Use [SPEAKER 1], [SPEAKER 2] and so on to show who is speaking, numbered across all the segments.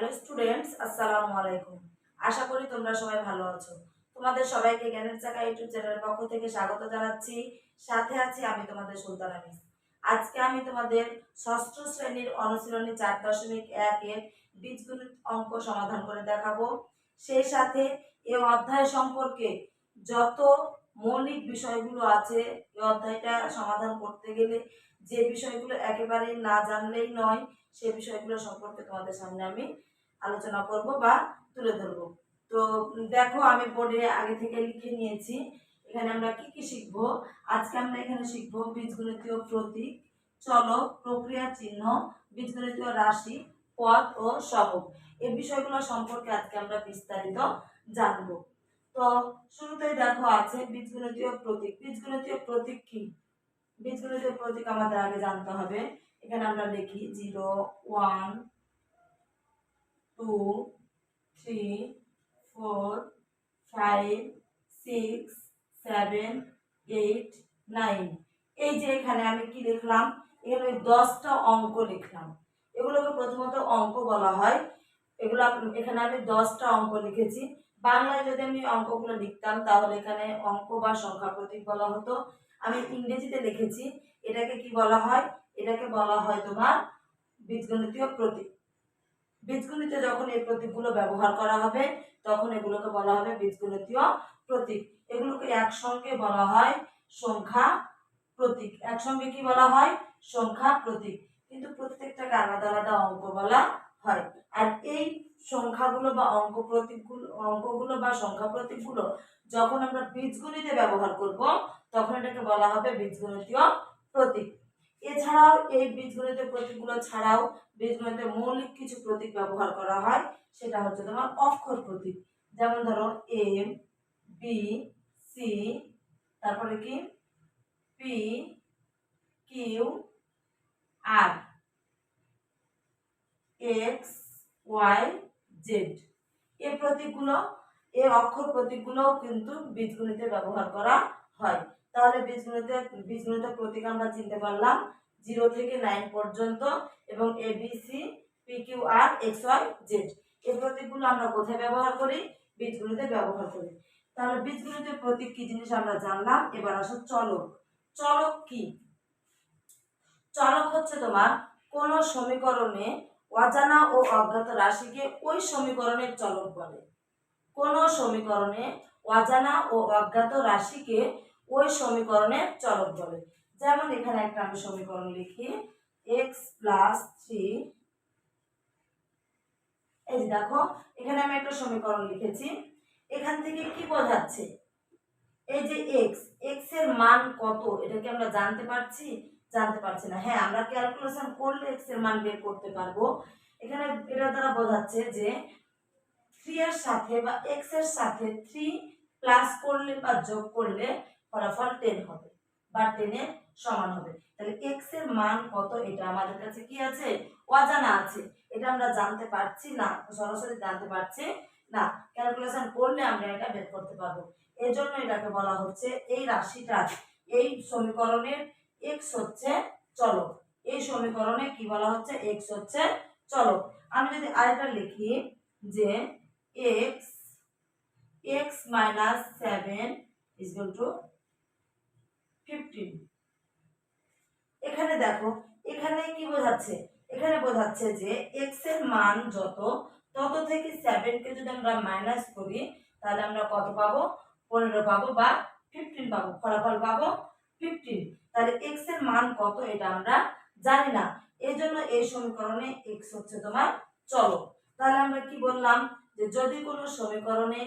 [SPEAKER 1] Hello students আসসালামু আলাইকুম আশা করি তোমরা সবাই ভালো আছো। তোমাদের সবাইকে জ্ঞানের চাকা ইউটিউব চ্যানেলের পক্ষ থেকে স্বাগত জানাচ্ছি। সাথে আছি আমি তোমাদের সুলতানা মিস। আজকে আমি তোমাদের ষষ্ঠ শ্রেণির অনুশীলনী চার দশমিক একের বীজগণিত অঙ্ক সমাধান করে দেখাবো। সেই সাথে এ অধ্যায় সম্পর্কে যত মৌলিক বিষয়গুলো আছে, এই অধ্যায়টা সমাধান করতে গেলে যে বিষয়গুলো একেবারেই না জানলেই নয় সে বিষয়গুলো সম্পর্কে তোমাদের সামনে আমি আলোচনা করব বা তুলে ধরবো। তো দেখো, আমি বোর্ডে আগে থেকে লিখে নিয়েছি, এখানে আমরা কি কি শিখব? আজকে আমরা এখানে শিখব বীজগণিতীয় প্রতীক, চলক, প্রক্রিয়া চিহ্ন, বীজগণিতীয় রাশি পদ ও সহগ। এই বিষয়গুলো সম্পর্কে আজকে আমরা বিস্তারিত জানব। তো শুরুতেই দেখো আছে বীজগণিতীয় প্রতীক। বীজগণিতীয় প্রতীক কি? বীজগণিতীয় প্রতীক আমাদের আগে জানতে হবে। এখানে আমরা লিখি zero, one, two, three, four, five, six, seven, eight, nine. এই যে এখানে আমি কি লিখলাম? এখানে দশটা অঙ্ক লিখলাম। এগুলোকে প্রথমত অঙ্ক বলা হয়। এগুলো এখানে আমি দশটা অঙ্ক লিখেছি। বাংলায় যদি আমি অঙ্কগুলো লিখতাম, তাহলে এখানে অঙ্ক বা সংখ্যা প্রতীক বলা হতো। আমি ইংরেজিতে লিখেছি। এটাকে কি বলা হয়? এটাকে বলা হয় তোমার বীজগণিতীয় প্রতীক। বীজগণিতে যখন এই প্রতীকগুলো ব্যবহার করা হবে, তখন এগুলোকে বলা হবে বীজগণিতীয় প্রতীক। এগুলোকে একসঙ্গে বলা হয় সংখ্যা প্রতীক। একসঙ্গে কি বলা হয়? সংখ্যা প্রতীক। কিন্তু প্রত্যেকটাকে আলাদা আলাদা অঙ্ক বলা হয়। আর এই সংখ্যাগুলো বা অঙ্ক প্রতীকগুলো, অঙ্কগুলো বা সংখ্যা প্রতীকগুলো যখন আমরা বীজগণিতে ব্যবহার করব, তখন এটাকে বলা হবে বীজগণিতীয় প্রতীক। এছাড়াও এই বীজগণিতের প্রতীকগুলো ছাড়াও বীজগণিতে মৌলিক কিছু প্রতীক ব্যবহার করা হয়, সেটা হচ্ছে তোমার অক্ষর প্রতীক। যেমন ধরো এম বি সি তারপরে কি? P Q R X Y Z এই প্রতীকগুলো, এই অক্ষর প্রতীকগুলোও কিন্তু বীজগণিতে ব্যবহার করা হয়। তাহলে বীজগণিতে বীজগণিতের প্রতীক আমরা চিনতে পারলাম। জিরো থেকে নাইন পর্যন্ত এবং A B C P Q R X Y Z এই প্রতীকগুলো আমরা কোথায় ব্যবহার করি? বীজগণিতে ব্যবহার করি। তাহলে বীজগণিতের প্রতীক কি জিনিস আমরা জানলাম? এবার আসো চলক। চলক কি? চলক হচ্ছে তোমার কোন সমীকরণে অজানা ও অজ্ঞাত রাশিকে ওই সমীকরণের চলক বলে। কোন সমীকরণে অজানা ও অজ্ঞাত রাশিকে ওই সমীকরণের চলক বলে যেমন এখানে একটা আমি সমীকরণ লিখি এক্স প্লাস থ্রি এই দেখো, এখানে আমি একটা সমীকরণ লিখেছি। এখান থেকে কি বোঝাচ্ছে? এই যে এক্স এক্সের মান কত? এটা কি আমরা জানতে পারছি? জানতে পারছি না। হ্যাঁ আমরা ক্যালকুলেশন করলে এক্সের মান বের করতে পারব। এখানে এটা দ্বারা বোঝাচ্ছে যে থ্রি এর সাথে বা এক্সের সাথে থ্রি প্লাস করলে বা যোগ করলে ফলাফল টেন হবে বা টেনের সমান হবে। তাহলে এক্সের মান কত? এটা আমাদের কাছে কি আছে? অজানা আছে। এটা আমরা জানতে পারছি না, সরাসরি জানতে পারছি না। ক্যালকুলেশন করলে আমরা এটা বের করতে পারব। এই জন্য এটাকে বলা হচ্ছে এই রাশিটার এই সমীকরণের এক্স হচ্ছে চলক। এই সমীকরণে কি বলা হচ্ছে? এক্স হচ্ছে চলক। আমি যদি আরেকটা লিখি যে X X minus seven is to fifteen এখানে দেখো, এখানে কি বোঝাচ্ছে? এখানে বোঝাচ্ছে যে এক্সের মান যত, তত থেকে সেভেনকে যদি আমরা মাইনাস করি, তাহলে আমরা কত পাবো? পনেরো পাবো বা ফিফটিন পাবো, ফলাফল পাবো ফিফটিন তাহলে এক্সের মান কত এটা আমরা জানি না। এই জন্য এই সমীকরণে এক্স হচ্ছে তোমার চলো তাহলে আমরা কি বললাম? যে যদি কোনো সমীকরণে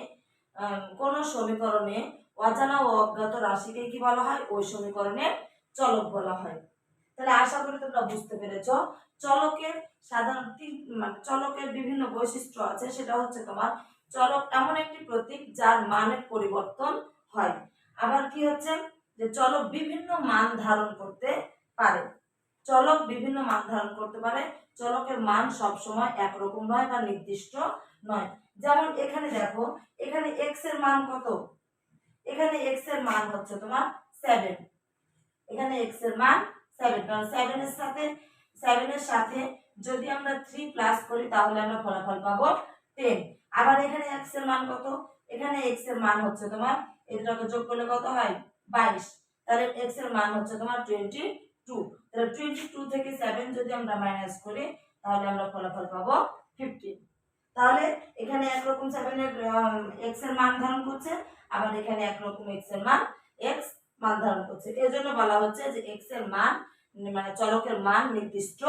[SPEAKER 1] কোনো সমীকরণে অজানা ও অজ্ঞাত রাশিকে কি বলা হয়? ওই সমীকরণের চলক বলা হয়। তাহলে আশা করি তোমরা বুঝতে পেরেছ। চলকের সাধারণ মানে চলকের বিভিন্ন বৈশিষ্ট্য আছে, সেটা হচ্ছে তোমার চলক এমন একটি প্রতীক যার মানের পরিবর্তন হয়। আবার কি হচ্ছে? যে চলক বিভিন্ন মান ধারণ করতে পারে। চলক বিভিন্ন মান ধারণ করতে পারে। চলকের মান সবসময় একরকম নয় বা নির্দিষ্ট নয়। যেমন এখানে দেখো, এখানে এক্সের মান কত? এখানে এক্সের মান হচ্ছে তোমার সেভেন এখানে এক্সের মান সেভেন কারণ সেভেনের সাথে সেভেনের সাথে যদি আমরা থ্রি প্লাস করি, তাহলে আমরা ফলাফল পাবো টেন আবার এখানে এক্সের মান কত? এখানে এক্সের মান হচ্ছে তোমার এটাকে যোগ করলে কত হয়? বাইশ। তাহলে এক্সের মান হচ্ছে তোমার টোয়েন্টি টু তাহলে টোয়েন্টি টু থেকে সেভেন যদি আমরা মাইনাস করি, তাহলে আমরা ফলাফল পাবো ফিফটিন তাহলে এখানে একরকম সেভেনের এক্সের মান ধারণ করছে। আবার এখানে একরকম এক্সের মান এক্স মান ধারণ করছে। এর জন্য বলা হচ্ছে যে এক্সের মান মানে চলকের মান নির্দিষ্ট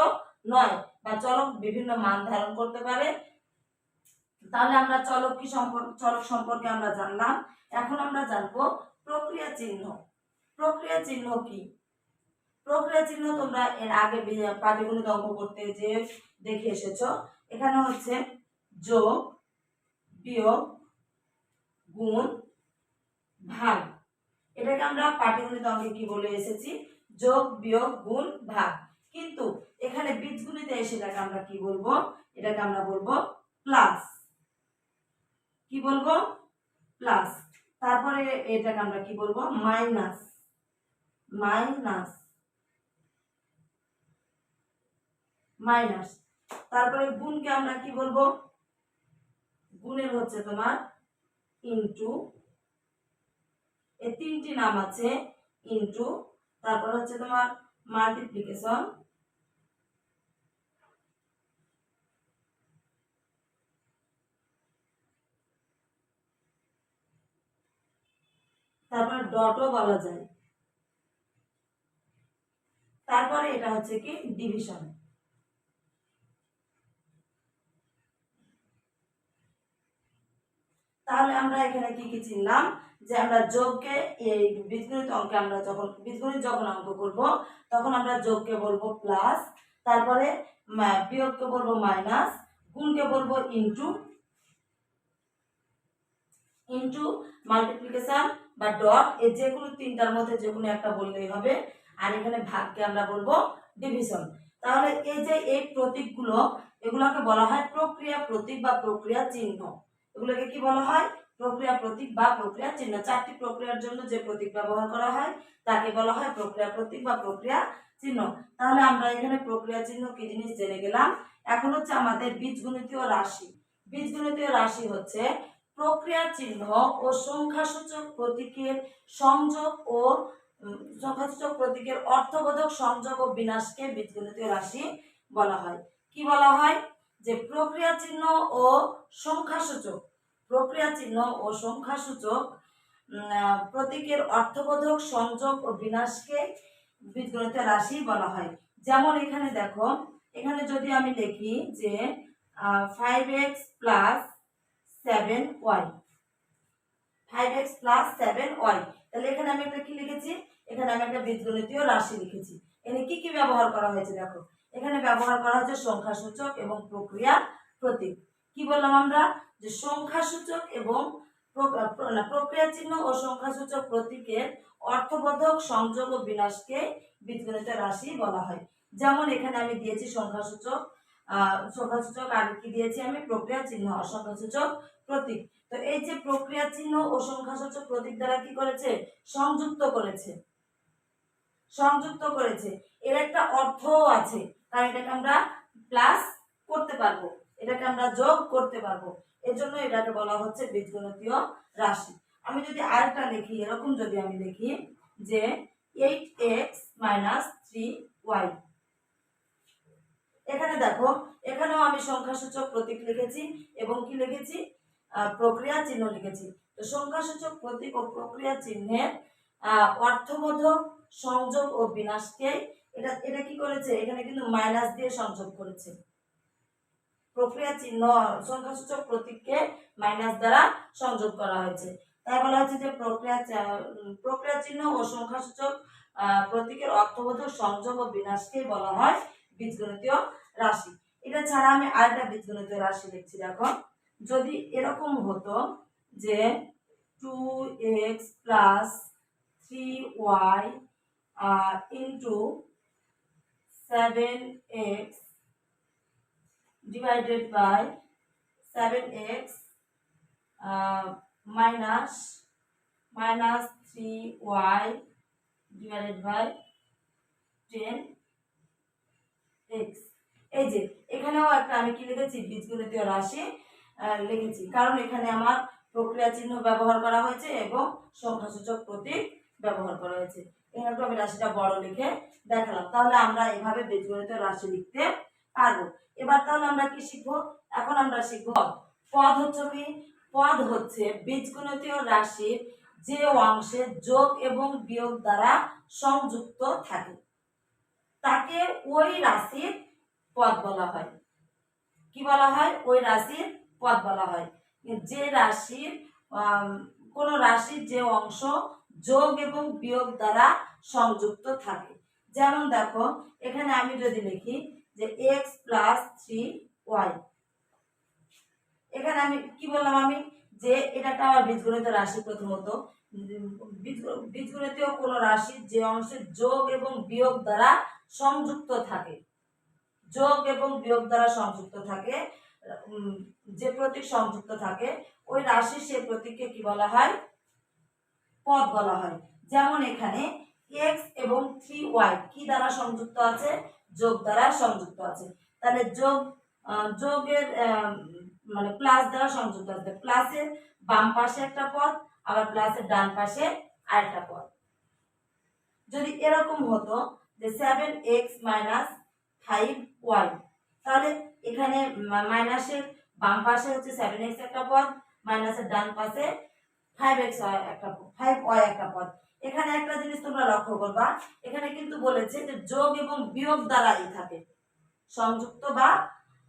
[SPEAKER 1] নয় বা চলক বিভিন্ন মান ধারণ করতে পারে। তাহলে আমরা চলক কি সম্পর্ক চলক সম্পর্কে আমরা জানলাম। এখন আমরা জানব প্রক্রিয়া চিহ্ন। প্রক্রিয়া চিহ্ন কি? প্রক্রিয়া চিহ্ন তোমরা এর আগে পাটিগণিত অঙ্ক করতে যে দেখে এসেছ। এখানে হচ্ছে যোগ, বিয়োগ, গুণ ভাগ। এটাকে আমরা পাটিগণিত অঙ্কে কি বলে এসেছি? যোগ, বিয়োগ, গুণ, ভাগ। কিন্তু এখানে বীজগণিতে এসে এটাকে আমরা কি বলব? এটাকে আমরা বলব প্লাস কি বলব? প্লাস তারপরে এটাকে আমরা কি বলব? মাইনাস মাইনাস মাইনাস তারপরে গুণকে আমরা কি বলব? গুণের হচ্ছে তোমার ইনটু এই তিনটি নাম আছে ইনটু তারপর হচ্ছে তোমার মাল্টিপ্লিকেশন তারপর ডটও বলা যায়। তারপরে এটা হচ্ছে কি? ডিভিশন তাহলে আমরা এখানে কি কি চিনলাম? যে আমরা যোগকে, এই বীজগণিত অঙ্কে আমরা যখন, বীজগণিত যখন অঙ্ক করব, তখন আমরা যোগকে বলব প্লাস তারপরে বিয়োগকে বলব মাইনাস গুণকে বলব ইনটু ইনটু মাল্টিপ্লিকেশন বা ডট এই যে কোনো তিনটার মধ্যে যে কোনো একটা বললেই হবে। আর এখানে ভাগকে আমরা বলব ডিভিশন তাহলে এই যে এই প্রতীকগুলো, এগুলোকে বলা হয় প্রক্রিয়া প্রতীক বা প্রক্রিয়া চিহ্ন। এগুলোকে কি বলা হয়? প্রক্রিয়া প্রতীক বা প্রক্রিয়া চিহ্ন। চারটি প্রক্রিয়ার জন্য যে প্রতীক ব্যবহার করা হয়, তাকে বলা হয় প্রক্রিয়া প্রতীক বা প্রক্রিয়া চিহ্ন। তাহলে আমরা এখানে প্রক্রিয়া চিহ্ন কি জিনিস জেনে গেলাম? এখন হচ্ছে আমাদের বীজগণিতীয় রাশি। বীজগণিতীয় রাশি হচ্ছে প্রক্রিয়া চিহ্ন ও সংখ্যাসূচক প্রতীকের সংযোগ ও সংখ্যাসূচক প্রতীকের অর্থবোধক সংযোগ ও বিনাশকে বীজগণিতীয় রাশি বলা হয়। কি বলা হয়? যে প্রক্রিয়া চিহ্ন ও সংখ্যাসূচক প্রক্রিয়া চিহ্ন ও সংখ্যাসূচক প্রতীকের অর্থবোধক সংযোগ ও বিনাশকে বীজগণিতের রাশি বলা হয়। যেমন এখানে দেখো, এখানে যদি আমি লিখি যে five X plus seven Y five X plus seven Y তাহলে এখানে আমি একটা কি লিখেছি? এখানে আমি একটা বীজগণিতীয় রাশি লিখেছি। এখানে কি কি ব্যবহার করা হয়েছে দেখো? এখানে ব্যবহার করা হয়েছে সংখ্যাসূচক এবং প্রক্রিয়া প্রতীক। কি বললাম আমরা? যে সংখ্যাসূচক এবং প্রক্রিয়া চিহ্ন ও সংখ্যাসূচক প্রতীকের অর্থবোধক সংযোগ ও বিনাশকে বীজগণিতের রাশি বলা হয়। যেমন এখানে আমি দিয়েছি সংখ্যাসূচক সংখ্যাসূচক আর কি দিয়েছি আমি? প্রক্রিয়া চিহ্ন আর সংখ্যাসূচক প্রতীক। তো এই যে প্রক্রিয়া চিহ্ন ও সংখ্যাসূচক প্রতীক দ্বারা কি করেছে? সংযুক্ত করেছে। সংযুক্ত করেছে। এর একটা অর্থও আছে। কারণ এটাকে আমরা প্লাস করতে পারব। এটাকে আমরা যোগ করতে পারব। এজন্য এটাকে বলা হচ্ছে বীজগণিতীয় রাশি। আমি যদি আরেকটা লিখি, এরকম যদি আমি লিখি যে eight X minus three Y. এখানে দেখো, এখানেও আমি সংখ্যাসূচক প্রতীক লিখেছি এবং কি লিখেছি? প্রক্রিয়া চিহ্ন লিখেছি। তো সংখ্যাসূচক প্রতীক ও প্রক্রিয়া চিহ্নের অর্থবোধক সংযোগ ও বিনাশকে এটা এটা কি করেছে? এখানে কিন্তু মাইনাস দিয়ে সংযোগ করেছে। প্রক্রিয়া চিহ্ন সংখ্যাসূচক প্রতীককে মাইনাস দ্বারা সংযোগ করা হয়েছে। তাই বলা হচ্ছে যে প্রক্রিয়া প্রক্রিয়া চিহ্ন ও সংখ্যাসূচক প্রতীকের অর্থবোধক সংযোগ ও বিনাশকে বলা হয় বীজগণিতীয় রাশি। এটা ছাড়া আমি আরেকটা বীজগণিতীয় রাশি লিখছি দেখো। যদি এরকম হতো যে two X plus three Y into seven X divided by 7x uh, minus minus 3y divided by 10x এই যে এখানেও একটা আমি কি লিখেছি? বীজগণিতীয় রাশি লিখেছি। কারণ এখানে আমার প্রক্রিয়া চিহ্ন ব্যবহার করা হয়েছে এবং সংখ্যাসূচক প্রতীক ব্যবহার করা হয়েছে। এখানে আমি রাশিটা বড় লিখে দেখালাম। তাহলে আমরা এভাবে বীজগণিতীয় রাশি লিখতে পারব। এবার তাহলে আমরা কি শিখব? এখন আমরা শিখব পদ। হচ্ছে কি? পদ হচ্ছে বীজগণিতীয় রাশির যে অংশে যোগ এবং বিয়োগ দ্বারা সংযুক্ত থাকে। তাকে ওই রাশির পদ বলা হয়। কি বলা হয়? ওই রাশির পদ বলা হয়। যে রাশির কোন রাশির যে অংশ যোগ এবং বিয়োগ দ্বারা সংযুক্ত থাকে। যেমন দেখো, এখানে আমি যদি লিখি যে এক্স প্লাস থ্রি ওয়াই এখানে আমি কি বললাম আমি? যে এটা একটা আমার বীজগণিত রাশি প্রথমত। বীজগণিতীয় কোনো রাশির যে অংশে যোগ এবং বিয়োগ দ্বারা সংযুক্ত থাকে। যোগ এবং বিয়োগ দ্বারা সংযুক্ত থাকে যে প্রতীক সংযুক্ত থাকে, ওই রাশির সে প্রতীককে কি বলা হয়? পদ বলা হয়। যেমন এখানে এক্স এবং থ্রি ওয়াই কি দ্বারা সংযুক্ত আছে? যোগ দ্বারা সংযুক্ত আছে। তাহলে যোগ যোগের মানে প্লাস দ্বারা সংযুক্ত আছে। প্লাসের বাম পাশে একটা পদ, আবার প্লাসের ডান পাশে আরেকটা পদ। যদি এরকম হতো যে seven X minus five Y তাহলে এখানে মাইনাসের বাম পাশে হচ্ছে সেভেন এক্স একটা পদ মাইনাসের ডান পাশে ফাইভ এক্স একটা ফাইভ ওয়াই একটা পদ। এখানে একটা জিনিস তোমরা লক্ষ্য করবা, এখানে কিন্তু বলেছে যে যোগ এবং বিয়োগ দ্বারাই থাকে। সংযুক্ত বা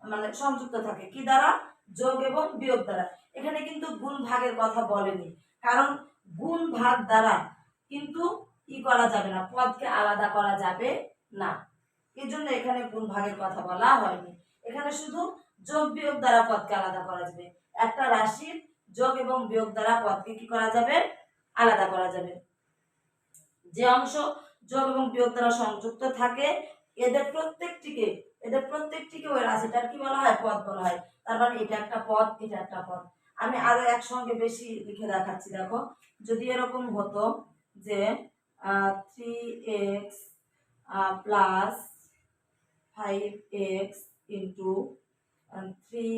[SPEAKER 1] মানে সংযুক্ত থাকে। কি দ্বারা? যোগ এবং বিয়োগ দ্বারা। এখানে কিন্তু গুণ ভাগের কথা বলেনি। কারণ গুণ ভাগ দ্বারা কিন্তু ই করা যাবে না, পদকে আলাদা করা যাবে না। এই জন্য এখানে গুণ ভাগের কথা বলা হয়নি। এখানে শুধু যোগ বিয়োগ দ্বারা পদকে আলাদা করা যাবে। একটা রাশির যোগ এবং বিয়োগ দ্বারা পদকে কি করা যাবে? আলাদা করা যাবে। যে অংশ যোগ এবং বিয়োগ দ্বারা সংযুক্ত থাকে, এদের প্রত্যেকটিকে এদের প্রত্যেকটিকে ওই রাশিটার কি বলা হয়? পদ বলা হয়। তার মানে এটা একটা পদ, এটা একটা পদ। আমি আরও একসঙ্গে বেশি লিখে দেখাচ্ছি, দেখো। যদি এরকম হতো যে three X plus five X into three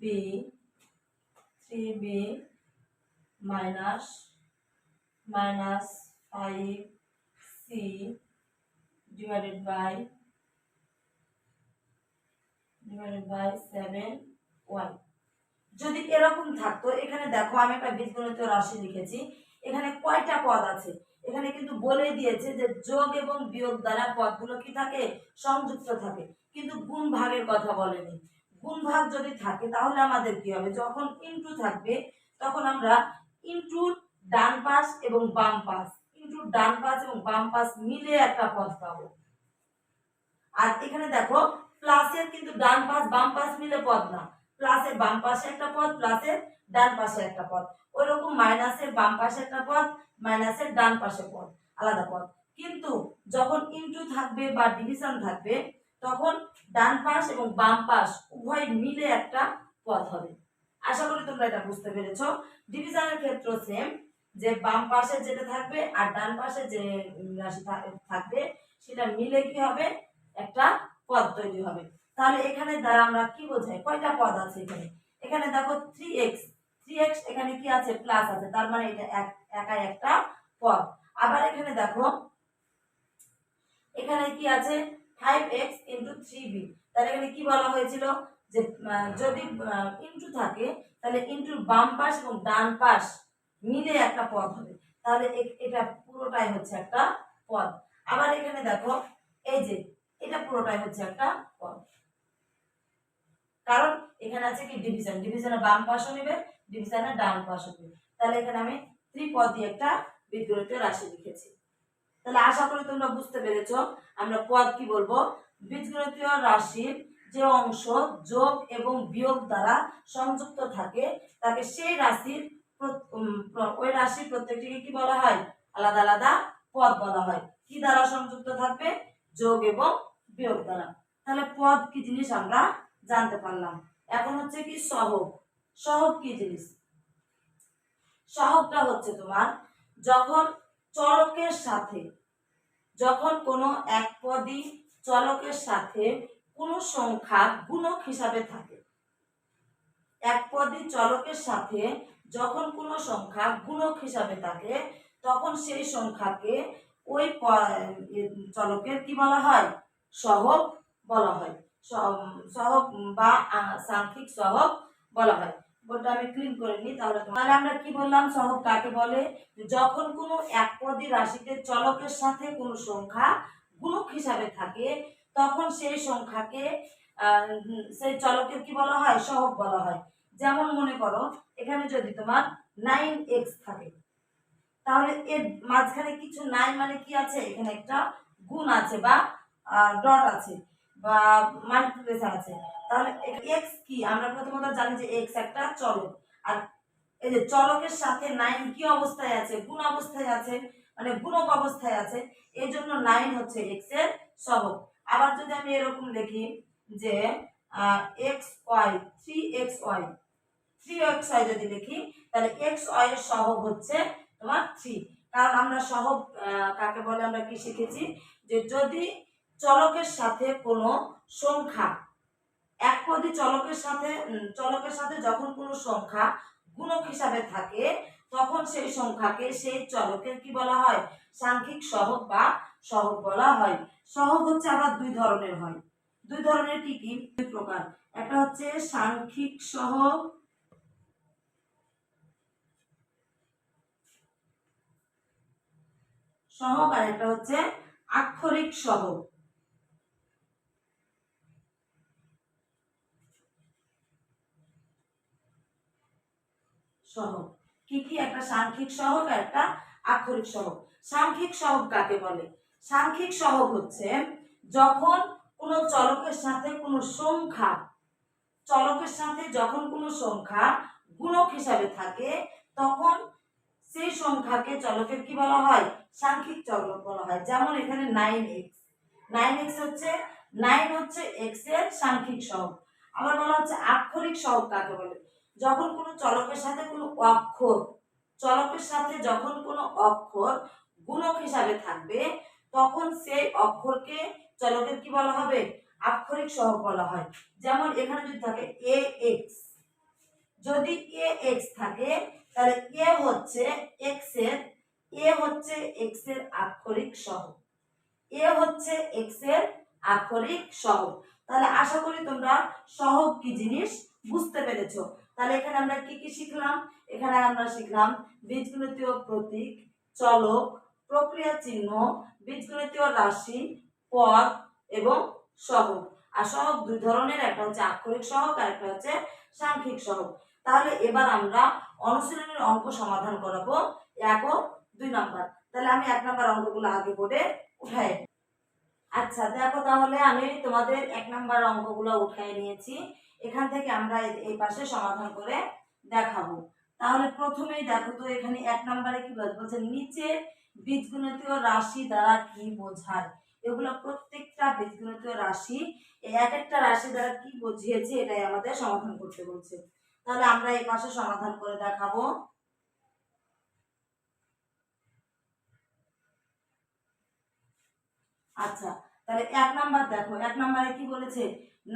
[SPEAKER 1] B three B minus minus five C divided by divided by seven Y যদি এরকম থাকতো, এখানে দেখো আমি একটা বীজগণিত রাশি লিখেছি, এখানে কয়টা পদ আছে? এখানে কিন্তু বলে দিয়েছে যে যোগ এবং বিয়োগ দ্বারা পদগুলো কি থাকে? সংযুক্ত থাকে। কিন্তু গুণ ভাগের কথা বলেনি। গুণ ভাগ যদি থাকে, তাহলে আমাদের কি হবে? যখন ইনটু থাকবে, তখন আমরা ইনটুর ডান পাশ এবং বাম পাশ। ইনটুর ডান পাশ এবং বাম পাশ মিলে একটা পদ পাবো। আর এখানে দেখো প্লাসের কিন্তু ডান পাশ, বাম পাশ মিলে পদ না। প্লাসের বাম পাশে একটা পদ প্লাসের ডান পাশে একটা পদ। ওই রকম মাইনাসের বাম পাশে একটা পদ মাইনাসের ডান পাশে পদ। আলাদা পদ। কিন্তু যখন ইনটু থাকবে বা ডিভিশন থাকবে, তখন ডান পাশ এবং বাম পাশ উভয় মিলে একটা পদ হবে। আশা করি তোমরা এটা বুঝতে পেরেছ। ডিভিশনের ক্ষেত্র সেম যে বাম পাশে যেটা থাকবে আর ডান পাশে যে রাশি থাকবে, সেটা মিলে কি হবে? একটা পদ তৈরি হবে। তাহলে এখানে দ্বারা আমরা কি বোঝাই? কয়টা পদ আছে এখানে? এখানে দেখো থ্রি এক্স থ্রি এক্স এখানে কি আছে? প্লাস আছে। তার মানে এটা এক, একাই একটা পদ। আবার এখানে দেখো, এখানে কি আছে? Five X into three B তাহলে এখানে কি বলা হয়েছিল? যে যদি ইন্টু থাকে, তাহলে ইন্টুর বাম পাশ এবং ডান পাশ মিলে একটা পদ হবে। তাহলে এটা পুরোটাই হচ্ছে একটা পদ। আবার এখানে দেখো, এই যে, এটা পুরোটাই হচ্ছে একটা পদ। কারণ এখানে আছে কি? ডিভিশন ডিভিশনের বাম পাশও নেবে ডিভিশনের ডান পাশও নেবে। তাহলে এখানে আমি ত্রিপদ একটা বীজগণিতীয় রাশি লিখেছি। তাহলে আশা করি তোমরা বুঝতে পেরেছ আমরা পদ কি বলব? বীজগণিতীয় রাশির যে অংশ যোগ এবং বিয়োগ দ্বারা সংযুক্ত থাকে, তাকে সেই রাশির ওই রাশির প্রত্যেকটিকে কি বলা হয়? আলাদা আলাদা পদ বলা হয়। কি দ্বারা সংযুক্ত থাকবে? যোগ এবং বিয়োগ দ্বারা। তাহলে পদ কি জিনিস আমরা জানতে পারলাম। এখন হচ্ছে কি সহগ। সহগ কি জিনিস? সহগটা হচ্ছে তোমার যখন চলকের সাথে, যখন কোনো এক পদই চলকের সাথে কোনো সংখ্যা গুণক হিসাবে থাকে, এক পদই চলকের সাথে যখন কোনো সংখ্যা গুণক হিসাবে থাকে, তখন সেই সংখ্যাকে ওই চলকের কি বলা হয়? সহগ বলা হয়। সহ- সহগ বা সাংখ্যিক সহগ বলা হয়। বোর্ডটা আমি ক্লিন করে নিই, তাহলে তাহলে আমরা কি বললাম? সহগ কাকে বলে? যখন কোনো একপদী রাশিতে চলকের সাথে কোনো সংখ্যা গুণক হিসাবে থাকে, তখন সেই সংখ্যাকে সেই চলকের কি বলা হয়? সহগ বলা হয়। যেমন মনে করো, এখানে যদি তোমার নাইন এক্স থাকে, তাহলে এর মাঝখানে কিছু নাই মানে কি আছে? এখানে একটা গুণ আছে বা ডট আছে বা মাল্টিপ্লিকেশন আছে। তাহলে এক্স কি? আমরা প্রথমত জানি যে এক্স একটা চলক। আর এই যে চলকের সাথে নাইন কি অবস্থায় আছে? গুণ অবস্থায় আছে মানে গুণক অবস্থায় আছে। এই জন্য নাইন হচ্ছে এক্সের সহগ। আবার যদি আমি এরকম লিখি যে X Y three X Y three X Y যদি লিখি, তাহলে এক্স ওয়াই এর সহগ হচ্ছে তোমার থ্রি কারণ আমরা সহগ কাকে বলে আমরা কি শিখেছি? যে যদি চলকের সাথে কোনো সংখ্যা একপদী চলকের সাথে চলকের সাথে যখন কোনো সংখ্যা গুণক হিসাবে থাকে, তখন সেই সংখ্যাকে সেই চলকের কি বলা হয়? সাংখ্যিক সহগ বা সহগ বলা হয়। সহগ হচ্ছে আবার দুই ধরনের হয়। দুই ধরনের কি কি? দুই প্রকার। একটা হচ্ছে সাংখ্যিক সহগ সহগ আর একটা হচ্ছে আক্ষরিক সহগ সহগ কি কি? একটা সাংখ্যিক সহগ একটা আক্ষরিক সহগ সাংখ্যিক সহগ কাকে বলে? সাংখ্যিক সহগ হচ্ছে যখন কোনো চলকের সাথে কোনো সংখ্যা, চলকের সাথে যখন কোনো সংখ্যা গুণক হিসাবে থাকে, তখন সেই সংখ্যাকে চলকের কি বলা হয়? সাংখ্যিক চলক বলা হয়। যেমন এখানে নাইন এক্স নাইন এক্স হচ্ছে নাইন হচ্ছে এক্সের সাংখ্যিক সহগ। আবার বলা হচ্ছে আক্ষরিক সহগ কাকে বলে? যখন কোনো চলকের সাথে কোনো অক্ষর, চলকের সাথে যখন কোনো অক্ষর গুণক হিসাবে থাকবে, তখন সেই অক্ষরকে চলকের কি বলা হবে? আক্ষরিক সহগ বলা হয়। যেমন এখানে যদি থাকে এ এক্স যদি এ এক্স থাকে, তাহলে এ হচ্ছে এক্সের এ হচ্ছে এক্সের আক্ষরিক সহগ। এ হচ্ছে এক্সের আক্ষরিক সহগ। তাহলে আশা করি তোমরা সহগ কি জিনিস বুঝতে পেরেছ। তাহলে এখানে আমরা কি কি শিখলাম? এখানে আমরা শিখলাম বীজগণিতীয় প্রতীক, চলক, প্রক্রিয়া চিহ্ন, বীজগণিতীয় রাশি, পদ এবং সহগ। আর সহগ দুই ধরনের, একটা হচ্ছে আক্ষরিক সহগ আর একটা হচ্ছে সাংখ্যিক সহগ। তাহলে এবার আমরা অনুশীলনের অঙ্ক সমাধান করাবো। এক ও দুই নাম্বার। তাহলে আমি এক নাম্বার অঙ্কগুলো আগে বোর্ডে উঠাই। আচ্ছা দেখো তাহলে আমি তোমাদের এক নাম্বার অঙ্কগুলো উঠাই নিয়েছি। এখান থেকে আমরা এই- পাশে সমাধান করে দেখাবো। তাহলে প্রথমেই দেখো তো এখানে এক নম্বরে কি বলছে? নিচে বীজগণিতীয় রাশি দ্বারা কি বোঝায়? এগুলো প্রত্যেকটা বীজগণিতীয় রাশি এক একটা রাশি দ্বারা কি বুঝিয়েছে, এটাই আমাদের সমাধান করতে বলছে। তাহলে আমরা এই পাশে সমাধান করে দেখাবো। আচ্ছা তাহলে এক নাম্বার দেখো, এক নাম্বারে কি বলেছে?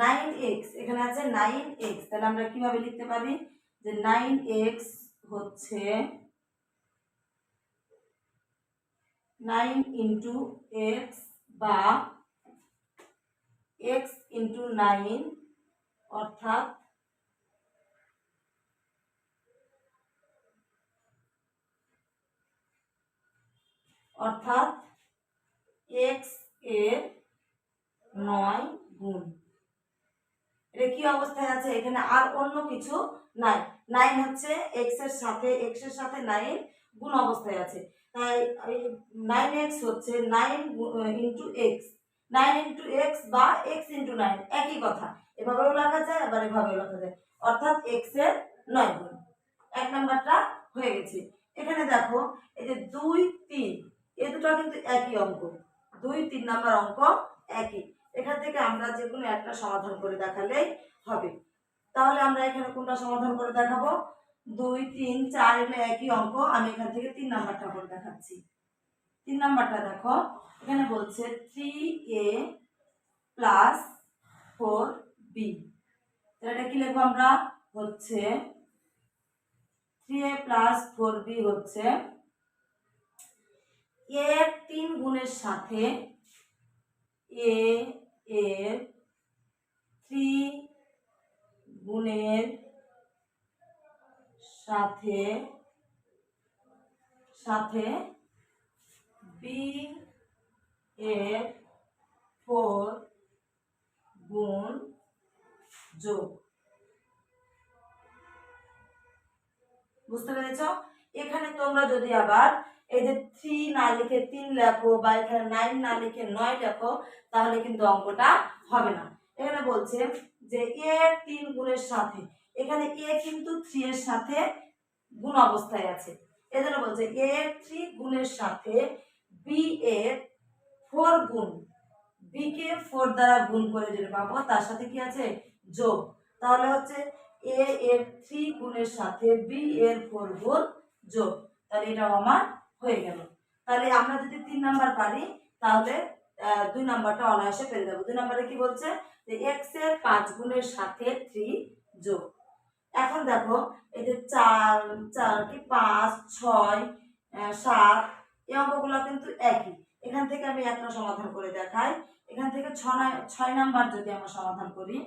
[SPEAKER 1] নাইন এক্স, এখানে আছে নাইন এক্স, তাহলে আমরা কীভাবে লিখতে পারি? যে নাইন এক্স হচ্ছে নাইন ইন্টু এক্স বা এক্স ইন্টু নাইন, অর্থাৎ অর্থাৎ এক্সের নয় গুণ। এটা কি অবস্থায় আছে? এখানে আর অন্য কিছু নাই। নাইন হচ্ছে এক্সের সাথে এক্সের সাথে নাইন গুণ অবস্থায় আছে। তাই নাইন এক্স হচ্ছে nine into X nine into X বা এক্স ইন্টু নাইন একই কথা। এভাবেও লেখা যায়, আবার এভাবেও লেখা যায়। অর্থাৎ এক্সের নয় গুণ। এক নাম্বারটা হয়ে গেছে। এখানে দেখো, এই যে দুই, তিন এই দুটো কিন্তু একই অঙ্ক। দুই, তিন নাম্বার অঙ্ক একই। এখান থেকে আমরা যে কোনো একটা সমাধান করে দেখালেই হবে। তাহলে আমরা এখানে কোনটা সমাধান করে দেখাবো? দুই, তিন, চার এগুলো একই অঙ্ক। আমি এখান থেকে তিন নাম্বারটা করে দেখাচ্ছি। তিন নাম্বারটা দেখো। এখানে বলছে three A plus four B এটা কি লিখব আমরা? হচ্ছে three A plus four B হচ্ছে এ তিন গুণের সাথে এ এর থ্রি গুণের সাথে সাথে বি এর ফোর গুণ যোগ। বুঝতে পেরেছ? এখানে তোমরা যদি আবার এই যে থ্রি না লিখে তিন লেখো বা এখানে নাইন না লিখে নয় লেখো, তাহলে কিন্তু অঙ্কটা হবে না। এখানে বলছে যে এ তিন গুণের সাথে, এখানে এ কিন্তু থ্রি এর সাথে গুণ অবস্থায় আছে। এজন্য বলছে এ থ্রি গুণের সাথে বি এর ফোর গুণ বি কে ফোর দ্বারা গুণ করে যেটা পাবো, তার সাথে কি আছে? যোগ। তাহলে হচ্ছে এ এর থ্রি গুণের সাথে বি এর ফোর গুণ যোগ। তাহলে এটাও আমার হয়ে গেল। তাহলে আমরা যদি তিন নাম্বার পারি, তাহলে দুই নাম্বারটা অনায়াসে পেরে যাব। দুই নাম্বারে কি বলছে? যে এক্সের পাঁচ গুণের সাথে থ্রি যোগ। এখন দেখো, এই যে চার চার কি পাঁচ, ছয় সাত, এই অঙ্কগুলো কিন্তু একই। এখান থেকে আমি একটা সমাধান করে দেখাই। এখান থেকে ছয় ছয় নাম্বার যদি আমরা সমাধান করি,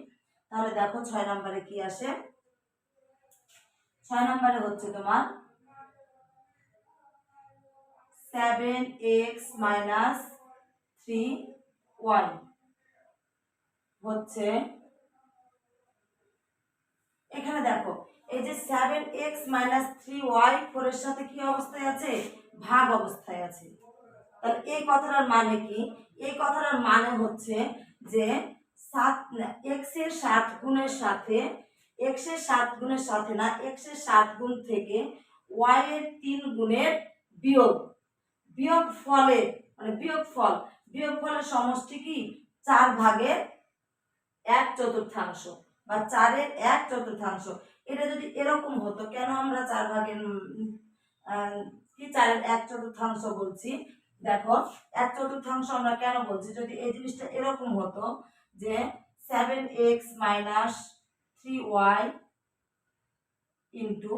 [SPEAKER 1] তাহলে দেখো ছয় নাম্বারে কি আসে? ছয় নাম্বারে হচ্ছে তোমার seven X minus three Y হচ্ছে, এখানে দেখো, এই যে seven X minus three Y ফোরের সাথে কি অবস্থায় আছে? ভাগ অবস্থায় আছে। তাহলে এই কথাটার মানে কি? এই কথাটার মানে হচ্ছে যে সাত এক্সের সাত গুণের সাথে এক্সের সাত গুণের সাথে না এক্সের সাত গুণ থেকে ওয়াই এর তিন গুণের বিয়োগ। বিয়োগ ফলের মানে বিয়োগ ফল। বিয়োগ ফলের সমষ্টি কি? চার ভাগের এক চতুর্থাংশ বা চারের এক চতুর্থাংশ। এটা যদি এরকম হতো, কেন আমরা চার ভাগের কি চারের এক চতুর্থাংশ বলছি? দেখো, এক চতুর্থাংশ আমরা কেন বলছি? যদি এই জিনিসটা এরকম হতো যে seven X minus three Y into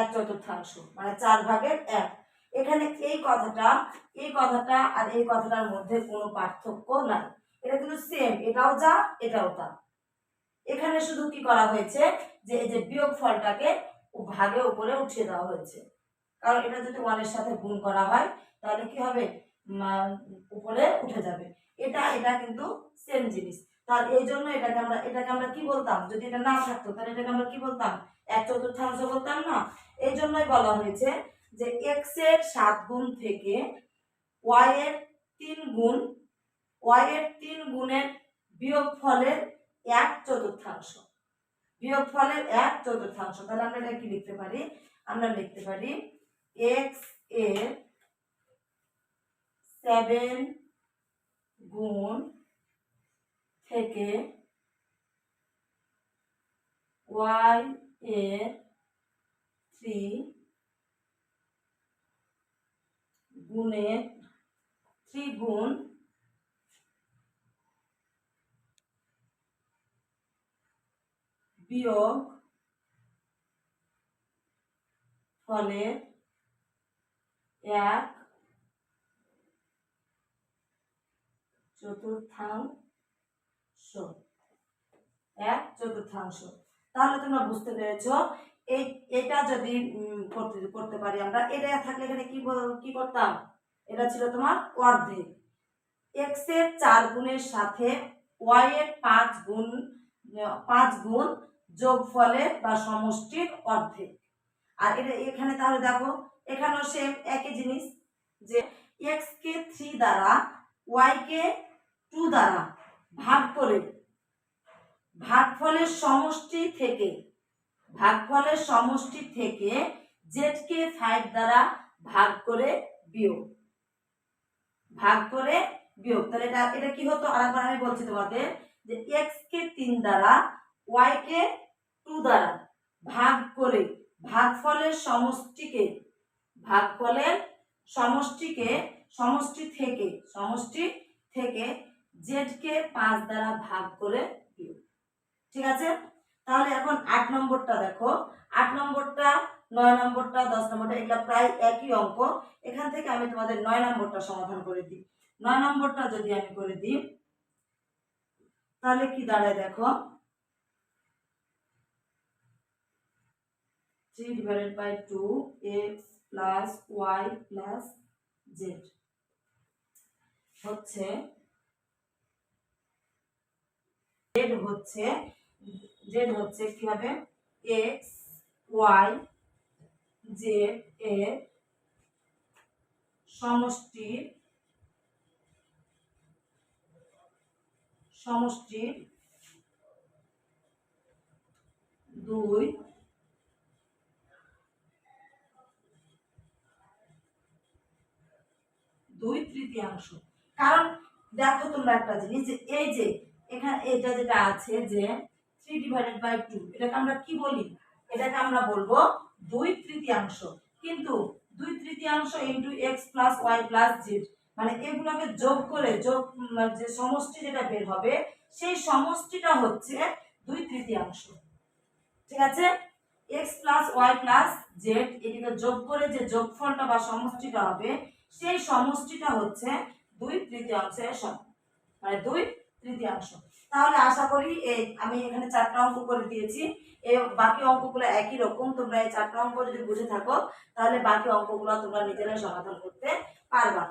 [SPEAKER 1] এক চতুর্থাংশ মানে চার ভাগের এক। এখানে এই কথাটা এই কথাটা আর এই কথাটার মধ্যে কোনো পার্থক্য নাই। এটা কিন্তু সেম এটাও যা, এটাও তা। এখানে শুধু কি করা হয়েছে? যে এই যে বিয়োগ ফলটাকে ভাগে উপরে উঠিয়ে দেওয়া হয়েছে। কারণ এটা যদি ওয়ানের সাথে গুণ করা হয়, তাহলে কি হবে? উপরে উঠে যাবে। এটা এটা কিন্তু সেম জিনিস। তার এই জন্য এটাকে আমরা এটাকে আমরা কি বলতাম? যদি এটা না থাকতো, তাহলে এটাকে আমরা কি বলতাম? এক চতুর্থাংশ বলতাম না। এই জন্যই বলা হয়েছে যে এক্সের সাত গুণ থেকে ওয়াই তিন গুণ ওয়াই তিন গুণের বিয়োগ ফলের এক চতুর্থাংশ। বিয়োগ ফলের এক চতুর্থাংশ, তাহলে আমরা এটা কি লিখতে পারি? আমরা লিখতে পারি এক্সের সেভেন গুণ থেকে ওয়াই এর থ্রি গুণের থ্রি গুণ বিয়োগ ফলের এক চতুর্থাংশ। এক চতুর্থাংশ। তাহলে তোমরা বুঝতে পেরেছ এই, এটা যদি করতে করতে পারি আমরা, এটা থাকলে এখানে কি কি করতাম? এটা ছিল তোমার অর্ধেক। এক্সের চার গুণের সাথে ওয়াই এর পাঁচ গুণ পাঁচ গুণ যোগফলের বা সমষ্টির অর্ধেক। আর এটা এখানে তাহলে দেখো, এখানেও সেম একই জিনিস, যে এক্স কে থ্রি দ্বারা ওয়াই কে টু দ্বারা ভাগ করে, ভাগফলের সমষ্টি থেকে ভাগফলের সমষ্টি থেকে জেড কে ফাইভ দ্বারা ভাগ করে বিয়োগ। ভাগ করে বিয়োগ। তাহলে এটা এটা কি হতো? আরেকবার আমি বলছি তোমাদের যে এক্স কে তিন দ্বারা ওয়াই কে টু দ্বারা ভাগ করে ভাগফলের সমষ্টিকে ভাগফলের সমষ্টিকে, সমষ্টি থেকে সমষ্টি থেকে জেড কে পাঁচ দ্বারা ভাগ করে দিও ঠিক আছে? তাহলে এখন আট নম্বরটা দেখো। আট নম্বরটা, নয় নম্বরটা, দশ নম্বরটা, এগুলা প্রায় একই অঙ্ক। এখান থেকে আমি তোমাদের নয় নম্বরটা সমাধান করে দিই। নয় নম্বরটা যদি আমি করে দিই, তাহলে কি দাঁড়ায় দেখো? Three divided by two X plus Y plus Z হচ্ছে জেড হচ্ছে জেড হচ্ছে কি হবে? এক্স, ওয়াই, জেড এর সমষ্টির সমষ্টির দুই দুই তৃতীয়াংশ। কারণ দেখো তোমরা একটা জিনিস যে এই যে এখানে এটা যেটা আছে যে থ্রি ডিভাইডেড বাই টু এটাকে আমরা কি বলি? এটাকে আমরা বলব দুই তৃতীয়াংশ। কিন্তু দুই তৃতীয়াংশ into X plus Y plus Z মানে এগুলোকে যোগ করে যোগ যে সমষ্টি যেটা বের হবে, সেই সমষ্টিটা হচ্ছে দুই তৃতীয়াংশ। ঠিক আছে? X plus Y plus Z এটিকে যোগ করে যে যোগফলটা বা সমষ্টিটা হবে, সেই সমষ্টিটা হচ্ছে দুই তৃতীয়াংশের সমান মানে দুই তৃতীয়াংশ। তাহলে আশা করি এই আমি এখানে চারটা অঙ্ক করে দিয়েছি। এই বাকি অঙ্কগুলো একই রকম, তোমরা এই চারটা অঙ্ক যদি বুঝে থাকো, তাহলে বাকি অঙ্কগুলো তোমরা নিজেরাই সমাধান করতে পারবা।